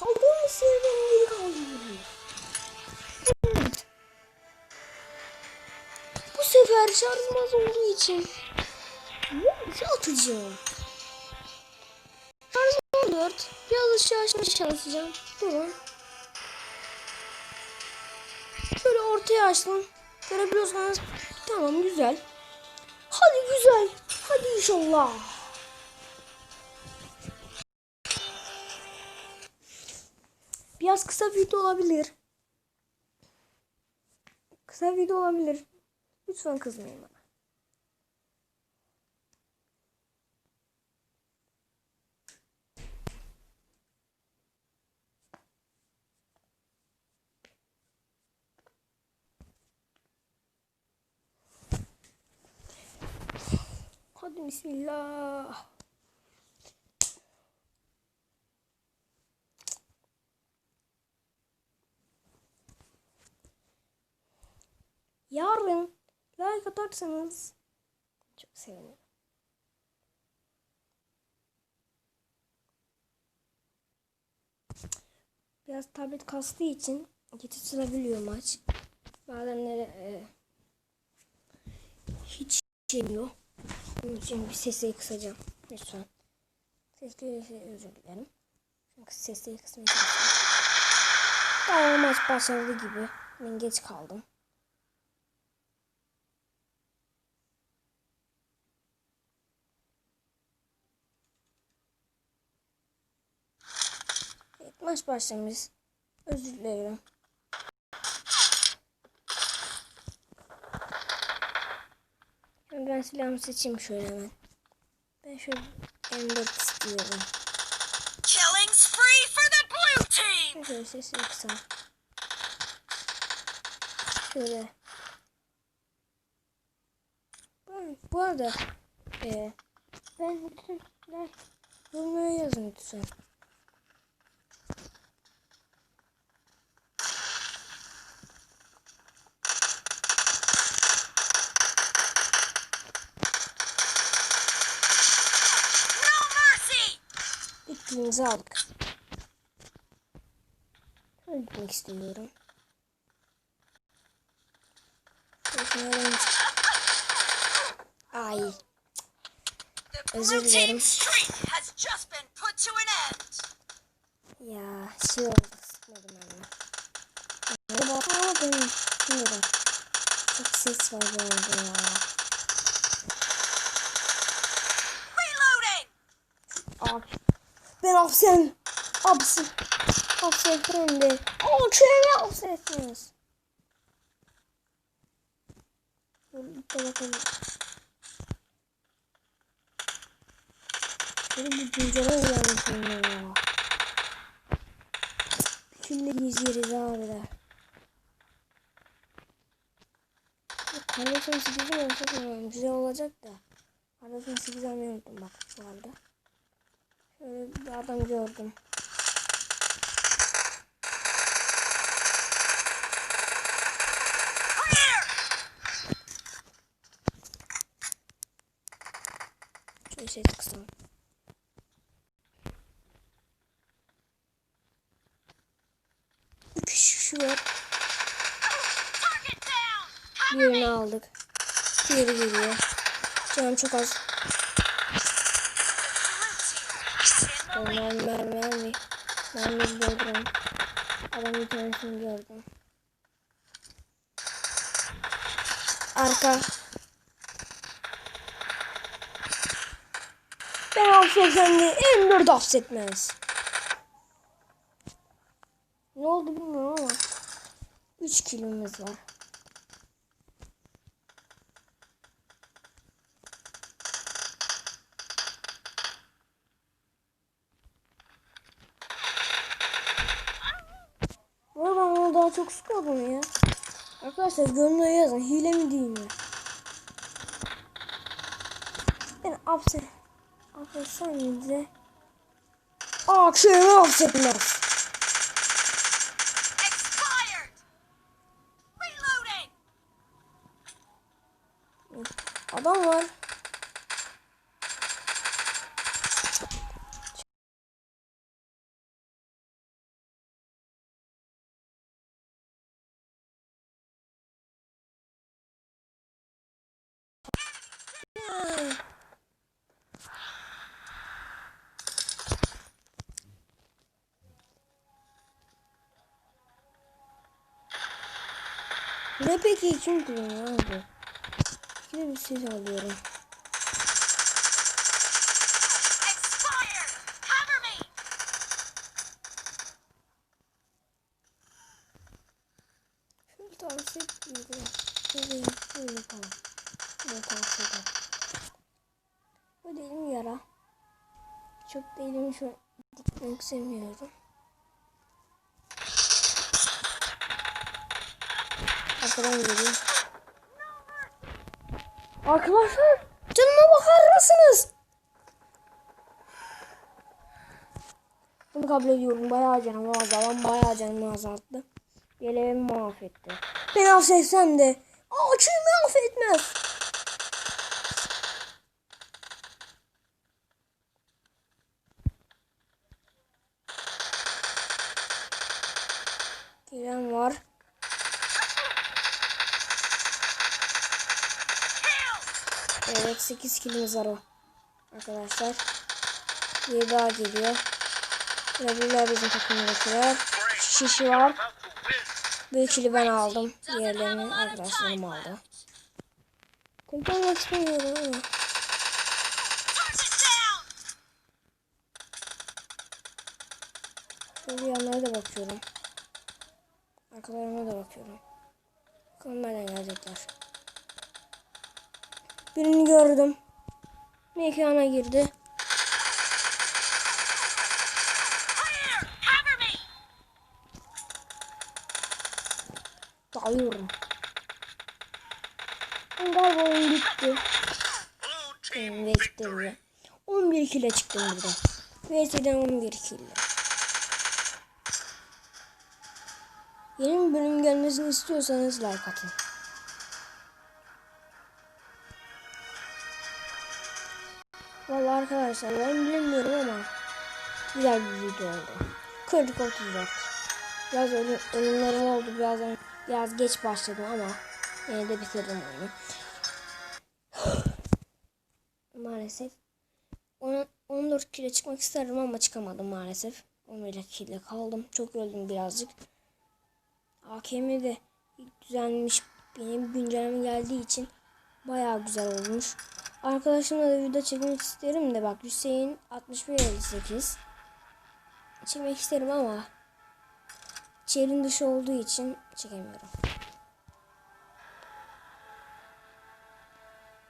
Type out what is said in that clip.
Kaldığımız yerden geri kaldırıyoruz. Evet. Bu sefer şarjım az olduğu için ne atacağım? Şarjım 14. Biraz aşağı açmaya çalışacağım. Durun. Şöyle ortaya açtım. Görebiliyorsanız tamam güzel. Hadi güzel. Hadi inşallah. Biraz kısa video olabilir. Kısa video olabilir. Lütfen kızmayın bana. Hadi bismillah. Yarın like atarsanız çok sevinirim. Biraz tablet kastığı için yetiştirebiliyor maç. Bazenleri e, hiç geliyor. Onun için bir sesleri kısacağım. Lütfen. Sesleri özür dilerim. Çünkü sesleri kısmaya. Daha maç başladı gibi. Ben geç kaldım. Evet, maç başlamış. Özür dilerim. Ben silahımı seçeyim şöyle hemen. Ben şöyle M4 istiyorum. Killing spree for the blue team! Ben şöyle sesini kısam. Şöyle. Bu, bu arada e, ben like yorumlara yazın lütfen. No mercy! İkimizi aldık. Şöyle gitmek istiyorum. Şöyle öğrenci. Ay. The Özür blue dilerim. team's streak has just been put to an end. Ya şey oldu sıkmadım ben. Merhaba. Aa benim. Bilmiyorum. Çok ses var bu arada ya. Reloading! Abi. Ben hapsen. Hapsen. De. Aa çevre hapsetsiniz. Dur bir güncele uyanmışım ya. Bütünleriyiz yeriz abiler. Kardeşim 8'i olsa tamam güzel olacak da. Kardeşim 8'i almayı unuttum bak şu anda. Şöyle bir adam gördüm. Şöyle ses. Üç kişi var. Birini aldık. Diğeri geliyor. Canım çok az. Mermi mermi mermi. Mermi doldurun. Adamın bir tanesini gördüm. Arka. Ben affetsem de M4 affetmez. Ne oldu bilmiyorum ama 3 kilomuz var. Ama ben onu daha çok sıkmadım ya. Arkadaşlar yorumlara yazın. Hile mi değil mi? De. Aa köyümü affetmez. Expired! Reloading! Adam var. Ne peki kim kullanıyor abi? Yine bir ses alıyorum. Şöyle tavsiye ediyorum. Şöyle şöyle yapalım. Şöyle tavsiye ederim. Bu elim yara. Çok elimi şu dikmek istemiyorum. Arkadan geliyor. Arkadaşlar canıma bakar mısınız? Bunu kabul ediyorum. Bayağı canım azaldı. Bayağı canımı azalttı. Yeleğimi mahvetti. Ben affetsem de açığımı affetmez. Gelen var. Evet 8 kilimiz var o. Arkadaşlar. Bir daha geliyor. Ve bunlar bizim takımdakiler. Şişi var. Bu ikili ben aldım. Diğerlerini arkadaşlarım aldı. Olmak istemiyorum ama. Şöyle yanlara da bakıyorum. Arkalarına da bakıyorum. Bakalım nereden gelecekler. Birini gördüm. Mekana girdi. Dalıyorum. Galiba oyun bitti. Benim victory. 11 kile çıktım burada. VS'den 11 kille. Yeni bir bölüm gelmesini istiyorsanız like atın. Vallahi arkadaşlar ben bilmiyorum ama güzel bir video oldu. 40 34. Biraz ölüm, ölümlerim oldu birazdan biraz geç başladım ama yine de bitirdim oyunu. Maalesef. Ona- 14 kilo çıkmak isterdim ama çıkamadım maalesef. 11 kilo kaldım. Çok öldüm birazcık. AKM de düzenmiş. Benim güncelleme geldiği için bayağı güzel olmuş. Arkadaşımla da video çekmek isterim de bak Hüseyin 6158 çekmek isterim ama içerinin dışı olduğu için çekemiyorum.